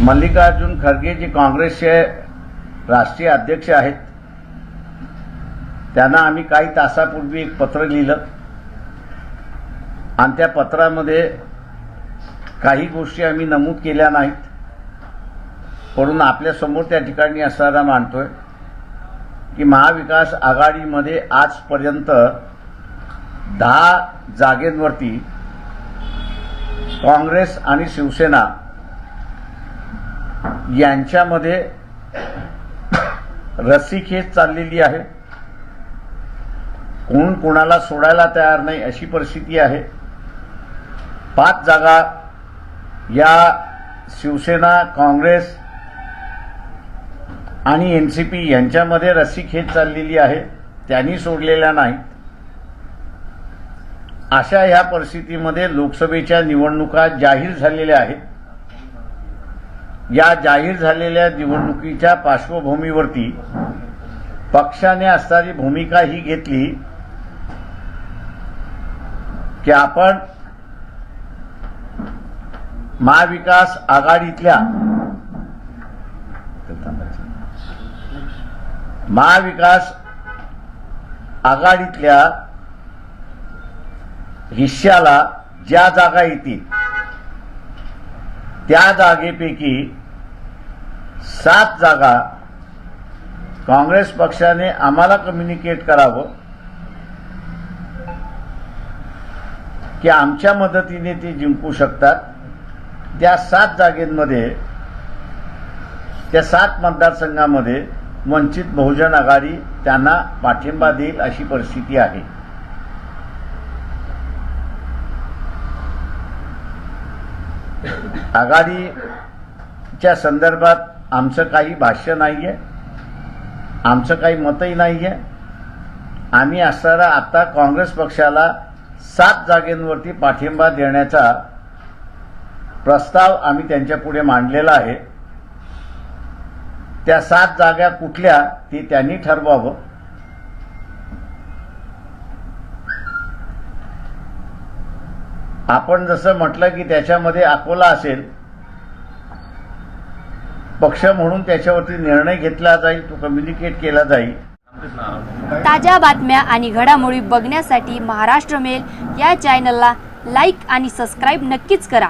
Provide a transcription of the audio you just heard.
मल्लिकार्जुन खरगे जे काँग्रेसचे राष्ट्रीय अध्यक्ष आहेत त्यांना आम्ही काही तासापूर्वी एक पत्र लिहिलं. आणि त्या पत्रामध्ये काही गोष्टी आम्ही नमूद केल्या नाहीत. म्हणून आपल्यासमोर त्या ठिकाणी असणारा मानतोय की महाविकास आघाडीमध्ये आजपर्यंत दहा जागेंवरती काँग्रेस आणि शिवसेना यांच्यामध्ये रस्सीखेच चाललेली आहे. कोण कोणाला सोडायला तयार नाही अशी परिस्थिती आहे. पाच जागा या शिवसेना काँग्रेस आणि एन सी पी यांच्यामध्ये रस्सीखेच चाललेली आहे. त्यांनी सोडलेल्या नाहीत. अशा ह्या परिस्थितीमध्ये लोकसभेच्या निवडणुका जाहीर झालेल्या आहेत. या जाहीर झालेल्या निवडणुकीच्या पार्श्वभूमीवरती पक्षाने असणारी भूमिका ही घेतली की आपण महाविकास आघाडीतल्या महाविकास आघाडीतल्या हिश्श्याला ज्या जागा येतील त्या जागेपैकी सात जागा काँग्रेस पक्षाने आम्हाला कम्युनिकेट करावं की आमच्या मदतीने ते जिंकू शकतात. त्या सात जागेमध्ये त्या सात मतदारसंघामध्ये वंचित बहुजन आघाडी त्यांना पाठिंबा देईल अशी परिस्थिती आहे. आघाडीच्या संदर्भात आमचं काही भाष्य नाही आहे आमचं काही मतही नाही आहे आम्ही असणारा आता काँग्रेस पक्षाला सात जागेंवरती पाठिंबा देण्याचा प्रस्ताव आम्ही त्यांच्यापुढे मांडलेला आहे. त्या सात जागा कुठल्या ती त्यांनी ठरवावं. आपण जसं म्हटलं की त्याच्यामध्ये अकोला असेल पक्ष म्हणून त्याच्यावरती निर्णय घेतला जाईल तो कम्युनिकेट केला जाईल. ताज्या बातम्या आणि घडामोडी बघण्यासाठी महाराष्ट्र मेल या चॅनलला लाईक आणि सबस्क्राईब नक्कीच करा.